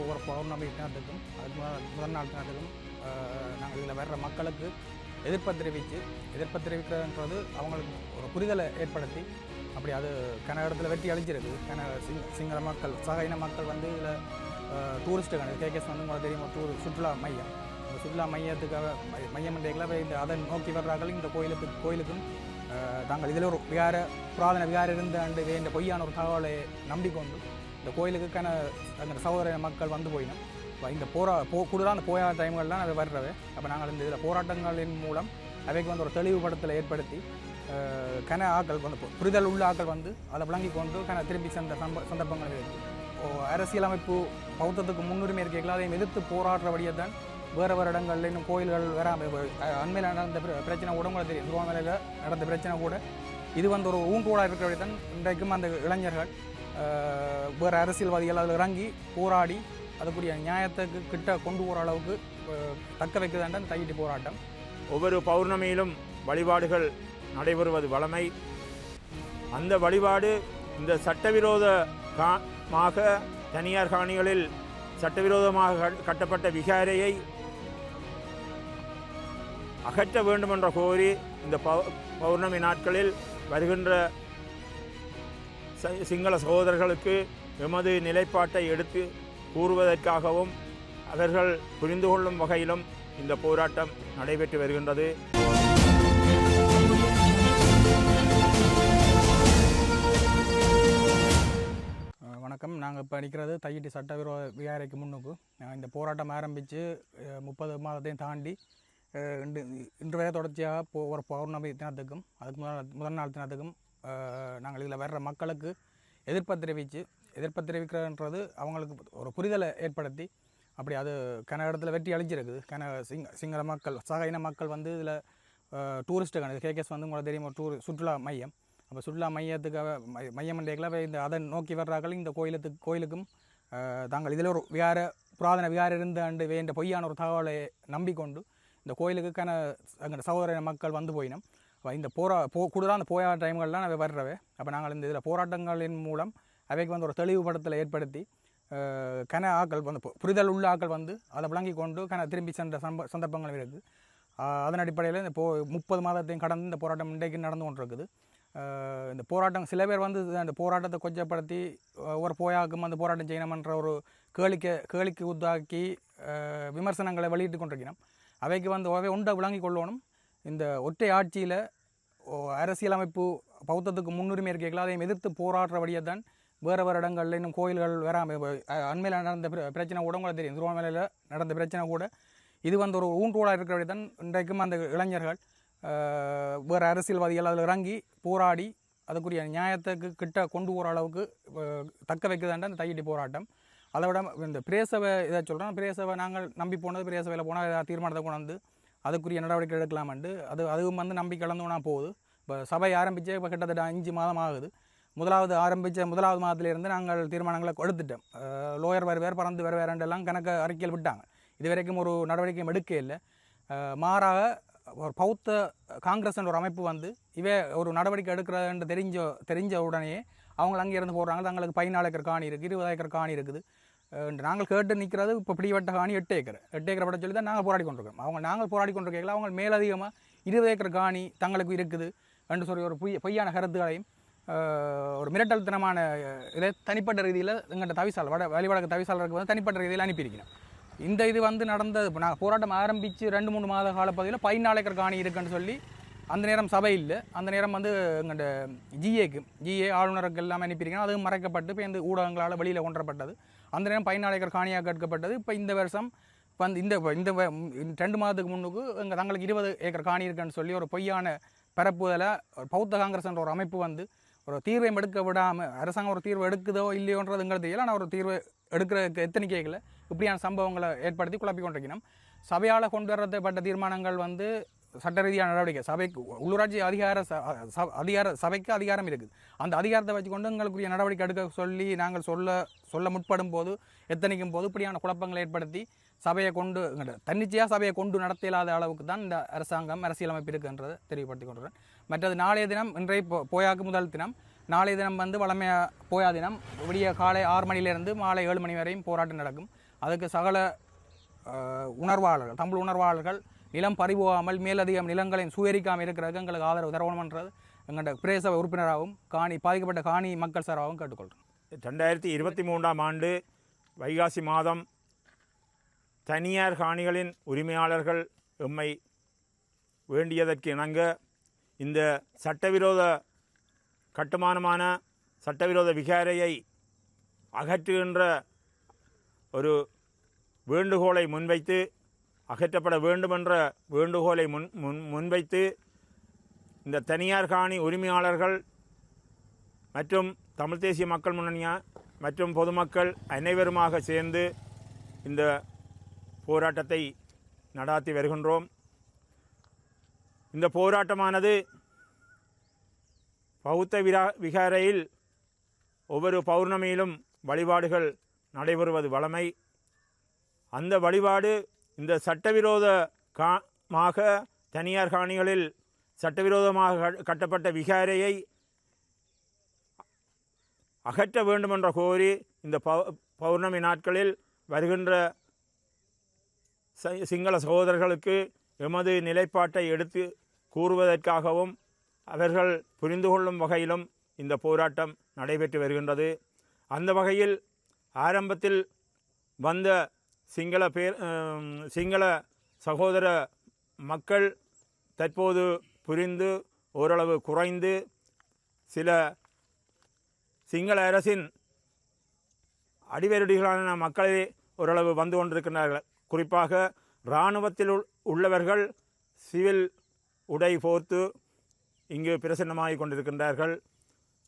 ஒவ்வொரு பௌர்ணமி தினத்துக்கும் அது முதல் நாள் தினத்துக்கும் நாங்கள் இதில் வர்ற மக்களுக்கு எதிர்ப்பை தெரிவித்து எதிர்ப்பை தெரிவிக்கிறதுன்றது அவங்களுக்கு ஒரு புரிதலை ஏற்படுத்தி அப்படி அது கன இடத்துல வெட்டி அழிஞ்சிருக்கு கன சிங் சிங்கள மக்கள் சக இன மக்கள் வந்து இதில் டூரிஸ்ட்டுக்கான கேகேஸ் வந்து உங்களுக்கு தெரியும் டூர் சுற்றுலா மையம். இந்த சுற்றுலா மையத்துக்காக மையம் என்றைக்கெல்லாம் இந்த அதை நோக்கி வர்றார்கள். இந்த கோயிலுக்கு கோயிலுக்கும் தாங்கள் இதில் ஒரு விகார புராதன விகாரம் இருந்த அண்டு இந்த பொய்யான ஒரு தகவலை நம்பிக்கொண்டு இந்த கோயிலுக்கான அந்த சகோதர மக்கள் வந்து போயினோம் இந்த போரா போ கூடுதலாக அந்த டைம்கள்லாம் அது வர்றவை அப்போ நாங்கள் இந்த இதில் போராட்டங்களின் மூலம் அவைக்கு வந்து ஒரு தெளிவுபடுத்தலை ஏற்படுத்தி கன ஆக்கள் வந்து புரிதல் உள்ள ஆக்கள் வந்து அதை விளங்கி கொண்டு கன திரும்பி சென்ற சம்ப சந்தர்ப்பங்கள் இருக்குது ஓ, அரசியலமைப்பு பௌத்தத்துக்கு முன்னுரிமை இருக்கைகள் அதையும் எதிர்த்து போராடுறபடியே தான் வேறு வேறு இடங்கள்ல இன்னும் கோயில்கள் வேற அண்மையில் நடந்த பிரச்சனை கூட கூட தெரியும். திருவண்ணாமலையில் நடந்த பிரச்சனை கூட. இது வந்து ஒரு ஊன்றுகோலாக இருக்கிறபடி தான் இன்றைக்கும் அந்த இளைஞர்கள் வேறு அரசியல்வாதிகள் அதில் இறங்கி போராடி அதுக்குரிய நியாயத்துக்கு கிட்ட கொண்டு போகிற அளவுக்கு தக்க வைக்குதாண்ட அந்த தையிட்டு போராட்டம். ஒவ்வொரு பௌர்ணமியிலும் வழிபாடுகள் நடைபெறுவது வழமை அந்த வழிபாடு இந்த சட்டவிரோத காமாக தனியார் காணிகளில் சட்டவிரோதமாக கட்டப்பட்ட விகாரையை அகற்ற வேண்டுமென்ற கோரி இந்த பௌ- பௌர்ணமி நாட்களில் வருகின்ற சிங்கள சகோதரர்களுக்கு எமது நிலைப்பாட்டை எடுத்து கூறுவதற்காகவும் அவர்கள் புரிந்து கொள்ளும் வகையிலும் இந்த போராட்டம் நடைபெற்று வருகின்றது. வணக்கம். நாங்கள் இப்போ நிற்கிறது தையிட்டி சட்டவிரோத விகாரைக்கு முன்னுக்கு. இந்த போராட்டம் ஆரம்பித்து முப்பது மாதத்தையும் தாண்டி இன்று இன்று வரை தொடர்ச்சியாக போ ஒரு பௌர்ணமி தினத்துக்கும் அதுக்கு முதல் முதல் நாள் தினத்துக்கும் நாங்கள் இதில் வர்ற மக்களுக்கு எதிர்ப்பை தெரிவித்து எதிர்ப்பை தெரிவிக்கிறன்றது அவங்களுக்கு ஒரு புரிதலை ஏற்படுத்தி அப்படி அது கன இடத்துல வெட்டி அழிஞ்சிருக்குது கன சிங் சிங்கள மக்கள் சக இன மக்கள் வந்து இதில் டூரிஸ்ட்டுக்கான கேகேஸ் வந்து உங்களுக்கு தெரியும்? ஒரு டூர் சுற்றுலா மையம். அப்போ சுற்றுலா மையத்துக்காக மை- மையம் என்றைக்கெல்லாம் இந்த அதை நோக்கி வர்றார்கள். இந்த கோயிலுக்கு கோயிலுக்கும் தாங்கள் இதில் ஒரு விகார புராதன விகாரம் இருந்த அண்டு வேண்ட பொய்யான ஒரு தகவலை நம்பிக்கொண்டு இந்த கோயிலுக்கான எங்கள் சகோதர மக்கள் வந்து போயினோம். இந்த போரா போ கூடுதலாக அந்த போயா டைம்கள்லாம் அவை வர்றவை. அப்போ நாங்கள் இந்த இதில் போராட்டங்களின் மூலம் அவைக்கு வந்து ஒரு தெளிவுபடுத்தலை ஏற்படுத்தி கன ஆக்கள் வந்து புரிதல் உள்ள ஆக்கள் வந்து அதை விளங்கி கொண்டு கன திரும்பி சென்ற சம்ப சந்தர்ப்பங்கள் இருக்குது அதன் அடிப்படையில் இந்த போ முப்பது மாதத்தையும் கடந்து இந்த போராட்டம் இன்றைக்கு நடந்து கொண்டிருக்குது. இந்த போராட்டம் சில பேர் வந்து அந்த போராட்டத்தை கொச்சப்படுத்தி ஒரு போயாக்கும் அந்த போராட்டம் செய்யணுமன்ற ஒரு கேளிக்கை கேளிக்கை உத்தாக்கி விமர்சனங்களை வெளியிட்டு கொண்டிருக்கணும் அவைக்கு வந்து அவை உண்டை விளங்கி கொள்ளணும். இந்த ஒற்றை ஆட்சியில் அரசியலமைப்பு பௌத்தத்துக்கு முன்னுரிமை இருக்கைகள் அதையும் எதிர்த்து போராடுறபடியே தான் வேறு வேறு இடங்களில் இன்னும் கோயில்கள் வேற அண்மையில் நடந்த பிரச்சனை கூட உங்களுக்கு தெரியும். திருவண்ணாமலையில் நடந்த பிரச்சனை கூட. இது வந்து ஒரு ஊன்றுகோலாக இருக்கிறபடி தான் இன்றைக்கும் அந்த இளைஞர்கள் வேறு அரசியல்வாதிகள் அதில் இறங்கி போராடி அதுக்குரிய நியாயத்துக்கு கிட்ட கொண்டு போகிற அளவுக்கு தக்க வைக்குதாண்ட அந்த தையடி போராட்டம். அதை விட இந்த பிரேசவை இதை சொல்கிறோம் பிரேசவை நாங்கள் நம்பி போனது பிரேசவையில் போனால் தீர்மானத்தை கொண்டு வந்து அதுக்குரிய நடவடிக்கை எடுக்கலாமெண்டு அது அதுவும் வந்து நம்பி கலந்துனா போகுது. இப்போ சபை ஆரம்பித்து இப்போ கிட்டத்தட்ட அஞ்சு மாதம் ஆகுது. முதலாவது ஆரம்பித்த முதலாவது மாதத்திலிருந்து நாங்கள் தீர்மானங்களை கொடுத்துட்டோம் லோயர் வருவார் பறந்து வருவாரண்டெல்லாம் கணக்கு அறிக்கையில் விட்டாங்க. இது வரைக்கும் ஒரு நடவடிக்கையும் எடுக்க இல்லை. மாறாக ஒரு பௌத்த காங்கிரஸ் ஒரு அமைப்பு வந்து இவே ஒரு நடவடிக்கை எடுக்கிறதுன்னு தெரிஞ்ச தெரிஞ்ச உடனே அவங்க அங்கே இருந்து போடுறாங்க. தங்களுக்கு பதினாலு ஏக்கர் காணி இருக்குது இருபது ஏக்கர் காணி இருக்குது. நாங்கள் கேட்டு நிற்கிறது இப்போ பிடிவட்ட காணி எட்டு ஏக்கர். எட்டு ஏக்கர் படம் சொல்லி தான் நாங்கள் போராடி கொண்டிருக்கோம். அவங்க நாங்கள் போராடி கொண்டிருக்கல அவங்க மேலதிகமாக இருபது ஏக்கர் காணி தங்களுக்கு இருக்குது என்று சொல்லி ஒரு பொய் பொய்யான கருத்துக்களையும் ஒரு மிரட்டல்தனமான இதை தனிப்பட்ட ரீதியில் எங்கள்கிட்ட தவிசால் வட வழிவடக்கு தவிசாளருக்கு வந்து தனிப்பட்ட ரீதியில் அனுப்பியிருக்கிறோம். இந்த இது வந்து நடந்தது இப்போ நான் போராட்டம் ஆரம்பித்து ரெண்டு மூணு மாத காலப்பகுதியில் பதினாலு ஏக்கர் காணி இருக்குன்னு சொல்லி அந்த நேரம் சபை இல்லை. அந்த நேரம் வந்து எங்கள்கிட்ட ஜிஏக்கு ஜிஏ ஆளுநருக்கு எல்லாமே அனுப்பியிருக்கேன் அது மறைக்கப்பட்டு இப்போ இந்த ஊடகங்களால் வெளியில் கொண்டப்பட்டது அந்த நேரம் பதினாலு ஏக்கர் காணியாக கேட்கப்பட்டது இப்போ இந்த வருஷம் வந்து இந்த இந்த ரெண்டு மாதத்துக்கு முன்னுக்கு எங்கள் தங்களுக்கு இருபது ஏக்கர் காணி இருக்குன்னு சொல்லி ஒரு பொய்யான பரப்புதலை ஒரு பௌத்த காங்கிரஸ் என்ற ஒரு அமைப்பு வந்து ஒரு தீர்வை எடுக்க விடாமல் அரசாங்கம் ஒரு தீர்வு எடுக்குதோ இல்லையோன்றது எங்களுக்கு தெரியல ஆனால் ஒரு தீர்வு எடுக்கிறதுக்கு எத்தனிக்கைகளை இப்படியான சம்பவங்களை ஏற்படுத்தி குழப்பி கொண்டிருக்கணும் சபையால் கொண்டு வரப்பட்ட தீர்மானங்கள் வந்து சட்ட ரீதியான நடவடிக்கை. சபைக்கு உள்ளூராட்சி அதிகார அதிகார சபைக்கு அதிகாரம் இருக்குது. அந்த அதிகாரத்தை வச்சுக்கொண்டு எங்களுக்குரிய நடவடிக்கை எடுக்க சொல்லி நாங்கள் சொல்ல சொல்ல முற்படும் போது எத்தனைக்கும் போது இப்படியான குழப்பங்களை ஏற்படுத்தி சபையை கொண்டு தன்னிச்சையாக சபையை கொண்டு நடத்த இல்லாத அளவுக்கு தான் இந்த அரசாங்கம் அரசியலமைப்பு இருக்குன்றதை தெரியப்படுத்திக் கொள்கிறேன் மற்றது நாளைய தினம் இன்றைய போ- போயாக்கு முதல் தினம் நாளைய தினம் வந்து வளமையா போயா தினம் விடிய காலை ஆறு மணியிலிருந்து மாலை ஏழு மணி வரையும் போராட்டம் நடக்கும். அதுக்கு சகல உணர்வாளர்கள் தமிழ் உணர்வாளர்கள் நிலம் பறிபோகாமல் மேலதிகம் நிலங்களையும் சுயரிக்காமல் இருக்கிறதுக்கு எங்களுக்கு ஆதரவு தரணுமன்றது எங்கள்கிட்ட பிரேச உறுப்பினராகவும் காணி பாதிக்கப்பட்ட காணி மக்கள் சாராகவும் கேட்டுக்கொள்கிறேன் ரெண்டாயிரத்தி இருபத்தி மூன்றாம் ஆண்டு வைகாசி மாதம் தனியார் காணிகளின் உரிமையாளர்கள் எம்மை வேண்டியதற்கு இணங்க இந்த சட்டவிரோத கட்டுமானமான சட்டவிரோத விகாரையை அகற்றுகின்ற ஒரு வேண்டுகோளை முன்வைத்து அகற்றப்பட வேண்டுமென்ற வேண்டுகோளை முன் முன் முன்வைத்து இந்த தனியார் காணி உரிமையாளர்கள் மற்றும் தமிழ் தேசிய மக்கள் முன்னணியா மற்றும் பொதுமக்கள் அனைவருமாக சேர்ந்து இந்த போராட்டத்தை நடாத்தி வருகின்றோம். இந்த போராட்டமானது பௌத்த விரா விகாரையில் ஒவ்வொரு பௌர்ணமியிலும் வழிபாடுகள் நடைபெறுவது வழமை. அந்த வழிபாடு இந்த சட்டவிரோத காமாக தனியார் காணிகளில் சட்டவிரோதமாக கட்டப்பட்ட விகாரையை அகற்ற வேண்டுமென்ற கோரி இந்த பௌ- பௌர்ணமி நாட்களில் வருகின்ற சிங்கள சகோதரர்களுக்கு எமது நிலைப்பாட்டை எடுத்து கூறுவதற்காகவும் அவர்கள் புரிந்து கொள்ளும் வகையிலும் இந்த போராட்டம் நடைபெற்று வருகின்றது. அந்த வகையில் ஆரம்பத்தில் வந்த சிங்கள பேர் சிங்கள சகோதர மக்கள் தற்போது புரிந்து ஓரளவு குறைந்து சில சிங்கள அரசின் அடிவெருடிகளான மக்களே ஓரளவு வந்து கொண்டிருக்கிறார்கள் குறிப்பாக இராணுவத்தில் உள்- உள்ளவர்கள் சிவில் உடை போர்த்து இங்கு பிரசன்னமாகிக் கொண்டிருக்கின்றார்கள்.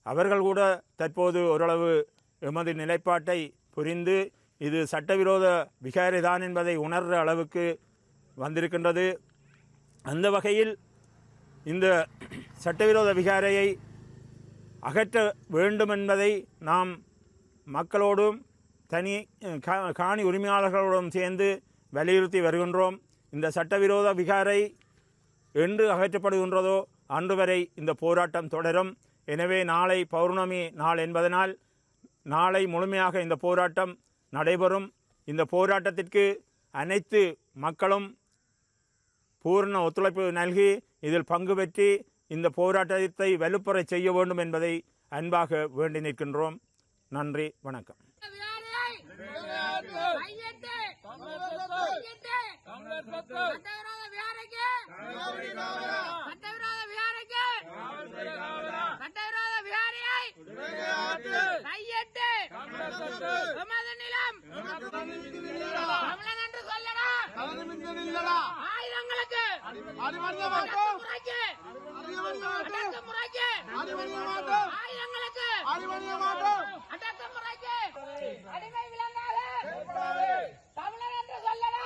அவர்கள் கூட தற்போது ஓரளவு எமது நிலைப்பாட்டை புரிந்து இது சட்டவிரோத விகாரைதான் என்பதை உணர்கிற அளவுக்கு வந்திருக்கின்றது. அந்த வகையில் இந்த சட்டவிரோத விகாரையை அகற்ற வேண்டும் என்பதை நாம் மக்களோடும் தனி கா- காணி உரிமையாளர்களோடும் சேர்ந்து வலியுறுத்தி வருகின்றோம். இந்த சட்டவிரோத விகாரை என்று அகற்றப்படுகின்றதோ அன்று வரை இந்த போராட்டம் தொடரும். எனவே நாளை பௌர்ணமி நாள் என்பதனால் நாளை முழுமையாக இந்த போராட்டம் நடைபெறும் இந்த போராட்டத்திற்கு அனைத்து மக்களும் பூர்ண ஒத்துழைப்பு நல்கி இதில் பங்கு பெற்றி இந்த போராட்டத்தை வலுப்பெறச் செய்ய வேண்டும் என்பதை அன்பாக வேண்டி நிற்கின்றோம் நன்றி வணக்கம் ஆயிரங்களுக்கு ஆயிரங்களுக்கு அடக்குமுறைக்கு அடிமை விலங்காத தமிழர் என்று சொல்லடா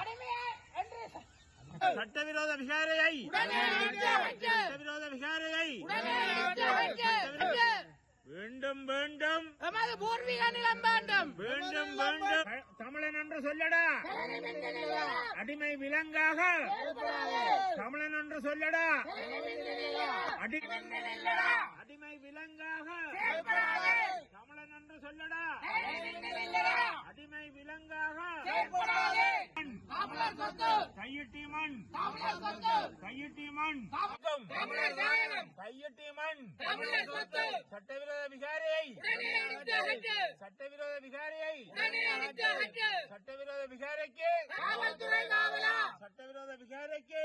அடிமையை என்று சட்டவிரோத விகாரையை. சட்டவிரோத விகாரையை. வேண்டும் வேண்டும். எமது பூர்வீக நிலம் வேண்டும். வேண்டும் வேண்டும். தமிழன் என்று சொல்லடா. அடிமை விலங்காக. தமிழன் என்று சொல்லடா. அடிமை விலங்காக. தமிழன் என்று சொல்லடா. அடிமை விலங்காக. கையிட்டி மண். கையிட்டி மண். கையிட்டி மண். சட்டவிரோத விகாரியை. சட்டவிரோத விகாரியை. அழித்து விகாரைக்கு. சட்டவிரோத விகாரைக்கு.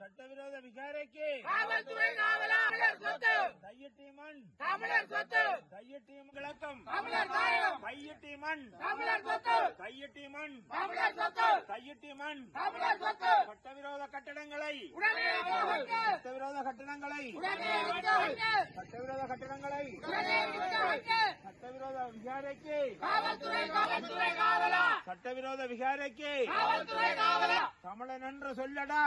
சட்டவிரோத விகாரைக்கு. கையட்டி மண். தமிழர் சொத்து. கையட்டி விளக்கம். தமிழர் கையட்டி மண். தமிழர் கொத்த கையட்டி மண் கையட்டி மண் சட்டவிரோத கட்டடங்களை. சட்டவிரோத கட்டடங்களை. சட்டவிரோத கட்டடங்களை. சட்டவிரோத விகாரைக்கு. சட்டவிரோத விகாரைக்கு. தமிழன் என்று சொல்லடா.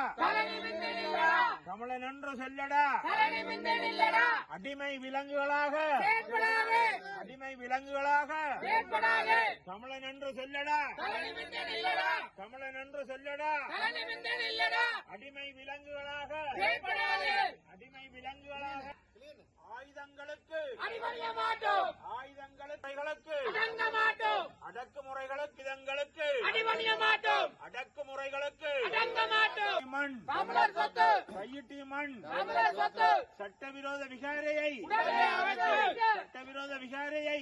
தமிழன் என்று சொல்லடா. அடிமை விலங்குகளாக. அடிமை விலங்குகளாக. தமிழன் என்று சொல்லடா. தமிழன் என்று சொல்லடா. அடிமை விலங்குகளாக. அடிமை விலங்குகளாக. ஆயுதங்களுக்கு. அடிபணிய மாட்டோம். ஆயுதங்களுக்கு. அடங்க மாட்டோம். அடக்குமுறைகளுக்கு இதங்களுக்கு. அடிபணிய மாட்டோம். அடக்குமுறைகளுக்கு அடங்க மாட்டோம். மண் தமிழர் சொத்து கையிட்டி மண். தமிழர் சொத்து சட்டவிரோத விகாரையை. சட்டவிரோத விகாரையை